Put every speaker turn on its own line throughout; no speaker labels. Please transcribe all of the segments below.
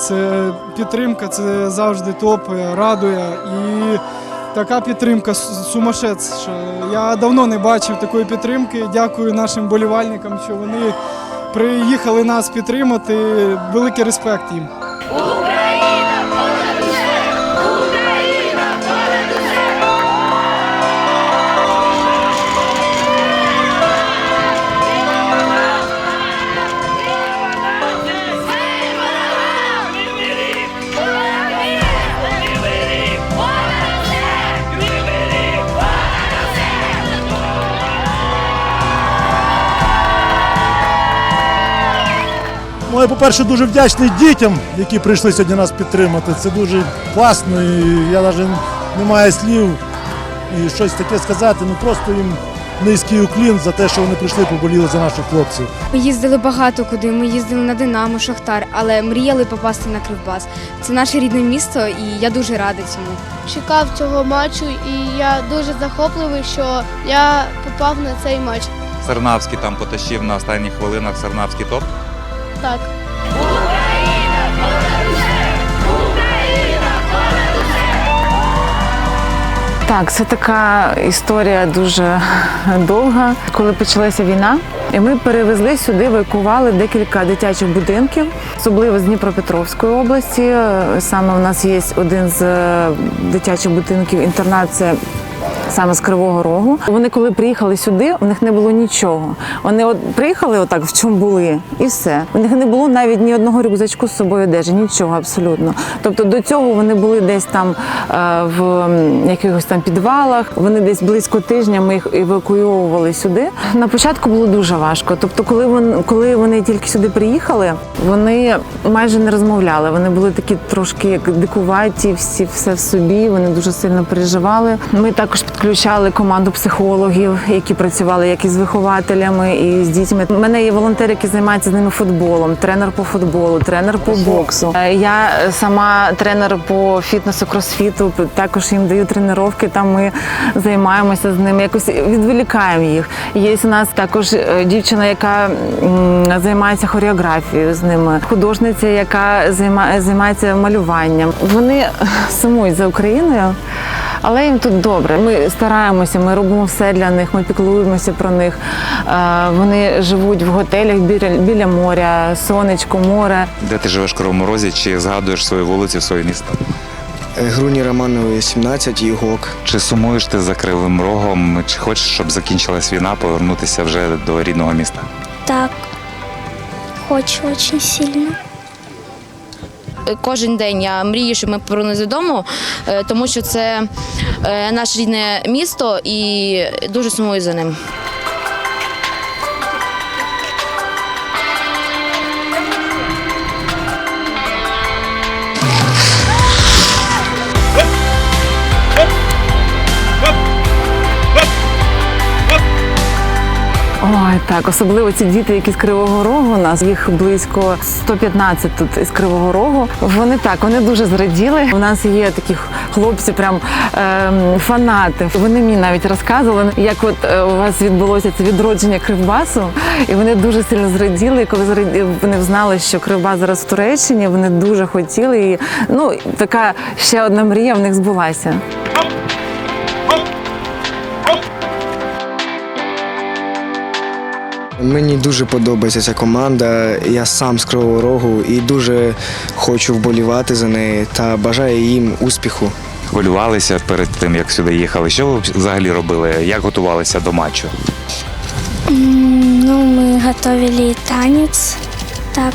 це підтримка, це завжди топ, радує. І така підтримка сумасшедша. Я давно не бачив такої підтримки. Дякую нашим болівальникам, що вони приїхали нас підтримати. Великий респект їм.
Ну, я, по-перше, дуже вдячний дітям, які прийшли сьогодні нас підтримати. Це дуже класно, і я навіть не маю слів і щось таке сказати. Ну просто їм низький уклін за те, що вони прийшли, поболіли за наших хлопців.
Ми їздили багато куди. Ми їздили на Динамо, Шахтар, але мріяли попасти на Кривбас. Це наше рідне місто, і я дуже рада цьому.
чекав цього матчу, і я дуже захопливий, що я попав на цей матч.
Сарнавський там потащив на останніх хвилинах Сарнавський топ.
Так.
Так, це така історія дуже довга. Коли почалася війна, і ми перевезли сюди, евакували декілька дитячих будинків, особливо з Дніпропетровської області. Саме у нас є один з е, дитячих будинків інтернат. Це Саме з Кривого Рогу. Вони коли приїхали сюди, у них не було нічого. Вони от приїхали отак, в чому були, і все. У них не було навіть ні одного рюкзачку з собою одежі, нічого абсолютно. Тобто до цього вони були десь там е, в якихось там підвалах. Вони десь близько тижня ми їх евакуйовували сюди. На початку було дуже важко. Тобто, коли вони, коли вони тільки сюди приїхали, вони майже не розмовляли. Вони були такі трошки як дикуваті, всі все в собі. Вони дуже сильно переживали. Ми також підключали команду психологів, які працювали як із вихователями, і з дітьми. У мене є волонтери, які займаються з ними футболом, тренер по футболу, тренер по боксу. Е, Я сама тренер по фітнесу, кросфіту. Також їм даю тренування. Там ми займаємося з ними, якось відволікаємо їх. Є у нас також е, дівчина, яка займається хореографією з ними, художниця, яка займа- займається малюванням. Вони сумують за Україною. Але їм тут добре. Ми стараємося, ми робимо все для них, ми піклуємося про них. Е, Вони живуть в готелях біля, біля моря, сонечко, море.
Де ти живеш в Кривому Розі? Чи згадуєш свою вулицю, своє місто?
Груні Романової 17 і ГОК.
Чи сумуєш ти за Кривим Рогом? Чи хочеш, щоб закінчилась війна, повернутися вже до рідного міста?
Так, хочу очень сильно.
Кожен день я мрію, щоб ми повернулися додому, е, тому що це е, наше рідне місто і дуже сумую за ним.
Ой, так, особливо ці діти, які з Кривого Рогу, у нас їх близько 115 тут із Кривого Рогу. Вони так, вони дуже зраділи. У нас є такі хлопці, прям ем, фанати. Вони мені навіть розказували, як от е, у вас відбулося це відродження Кривбасу, і вони дуже сильно зраділи. Коли зраді- вони знали, що Кривбас зараз в Туреччині, вони дуже хотіли. І ну така ще одна мрія в них збулася.
Мені дуже подобається ця команда. Я сам з Кривого Рогу і дуже хочу вболівати за неї та бажаю їм успіху.
Хвилювалися перед тим, як сюди їхали. Що ви взагалі робили? Як готувалися до матчу?
Ну, ми готовили танець, так.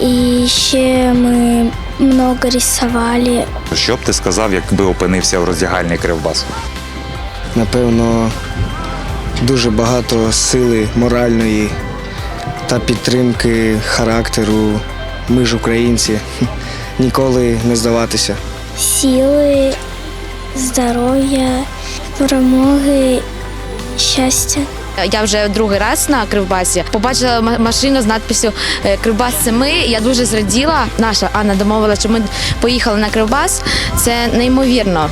І ще ми много рисували.
Що б ти сказав, якби опинився в роздягальні Кривбасу?
Напевно, дуже багато сили моральної та підтримки характеру. Ми ж українці. Ніколи не здаватися.
Сили, здоров'я, перемоги, щастя.
Я вже другий раз на Кривбасі побачила машину з надписю е, Кривбас це ми. Я дуже зраділа. Наша Анна домовила, що ми поїхали на Кривбас. Це неймовірно.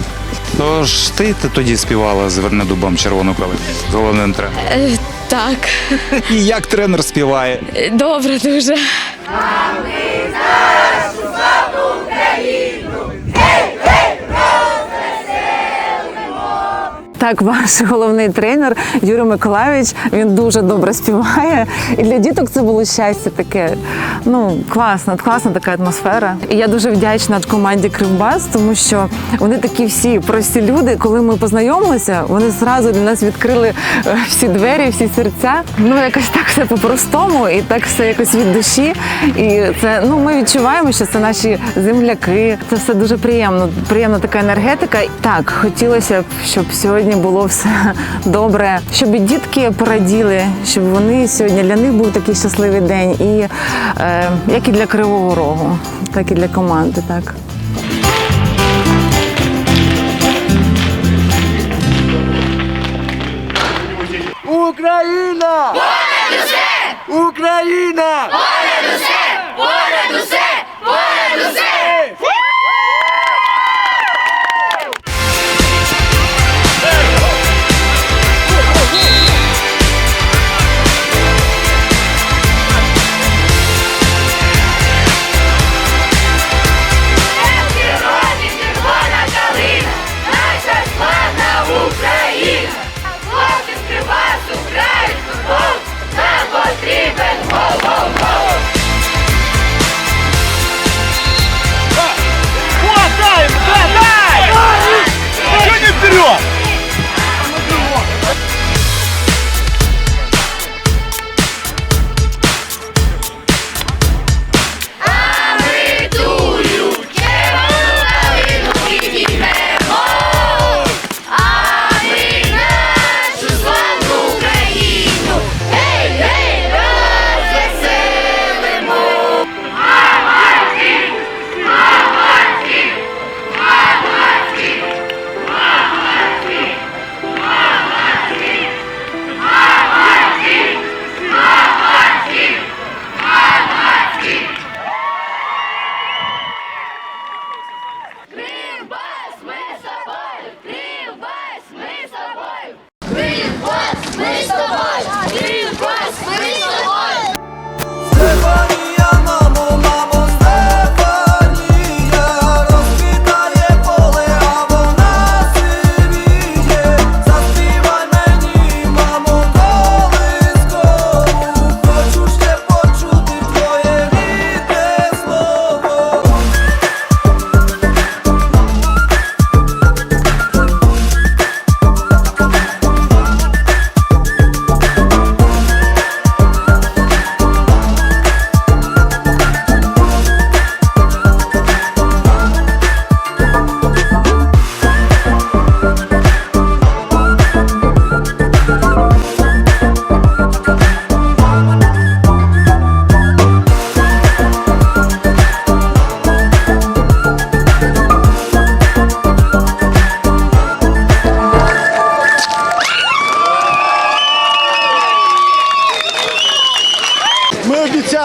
Тож ти, ти тоді співала зверне дубом червону калину з головним тренером.
Е, Так,
І як тренер співає?
Е, добре дуже.
Так, ваш головний тренер Юрій Миколаївич, він дуже добре співає. І для діток це було щастя таке. Ну, класно, класна така атмосфера. І я дуже вдячна команді Кривбас, тому що вони такі всі прості люди. Коли ми познайомилися, вони зразу для нас відкрили е, всі двері, всі серця. Ну, якось так все по-простому, і так все якось від душі. І це ну ми відчуваємо, що це наші земляки. Це все дуже приємно. Приємна така енергетика. Так, хотілося б, щоб сьогодні було все добре, щоб і дітки пораділи, щоб вони сьогодні для них був такий щасливий день, і е, як і для Кривого Рогу, так і для команди. Так.
Україна! Понад усе! Україна!
Yeah.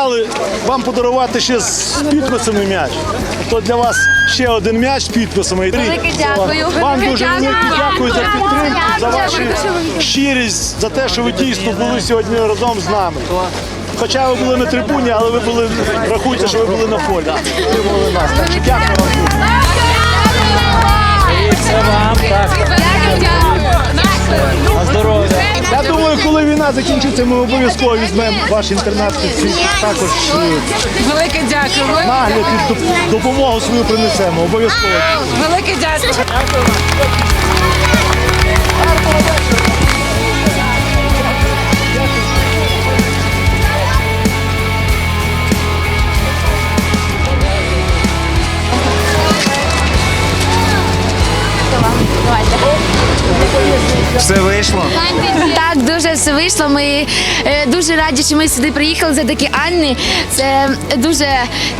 Обіцяли вам подарувати ще з підписами м'яч. То для вас ще один м'яч з підписами. Велике
дякую.
Вам дуже велике
дякую.
дякую за підтримку, за вашу щирість, за те, що ви дійсно були сьогодні разом з нами. Хоча ви були на трибуні, але ви були, рахуйте, що ви були на полі. Підтримували нас. Так що дякую вам. Я думаю, коли війна закінчиться, ми обов'язково візьмемо ваш інтернат свій також е,
Велике дякую.
нагляд і допомогу свою принесемо. Обов'язково.
Велике дякую.
Все вийшло?
Так, вийшло. Ми е, дуже раді, що ми сюди приїхали за такі Анни. Це дуже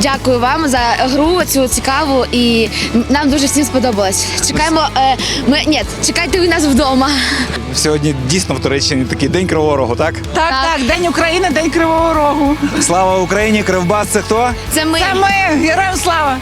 дякую вам за гру цю цікаву і нам дуже всім сподобалось. Чекаємо. Е, ми ні, чекайте ви нас вдома.
Сьогодні дійсно в Туреччині такий день Кривого Рогу, так?
Так, так, День України, День Кривого Рогу.
Слава Україні! Кривбас це хто?
Це ми.
Це ми, героям слава.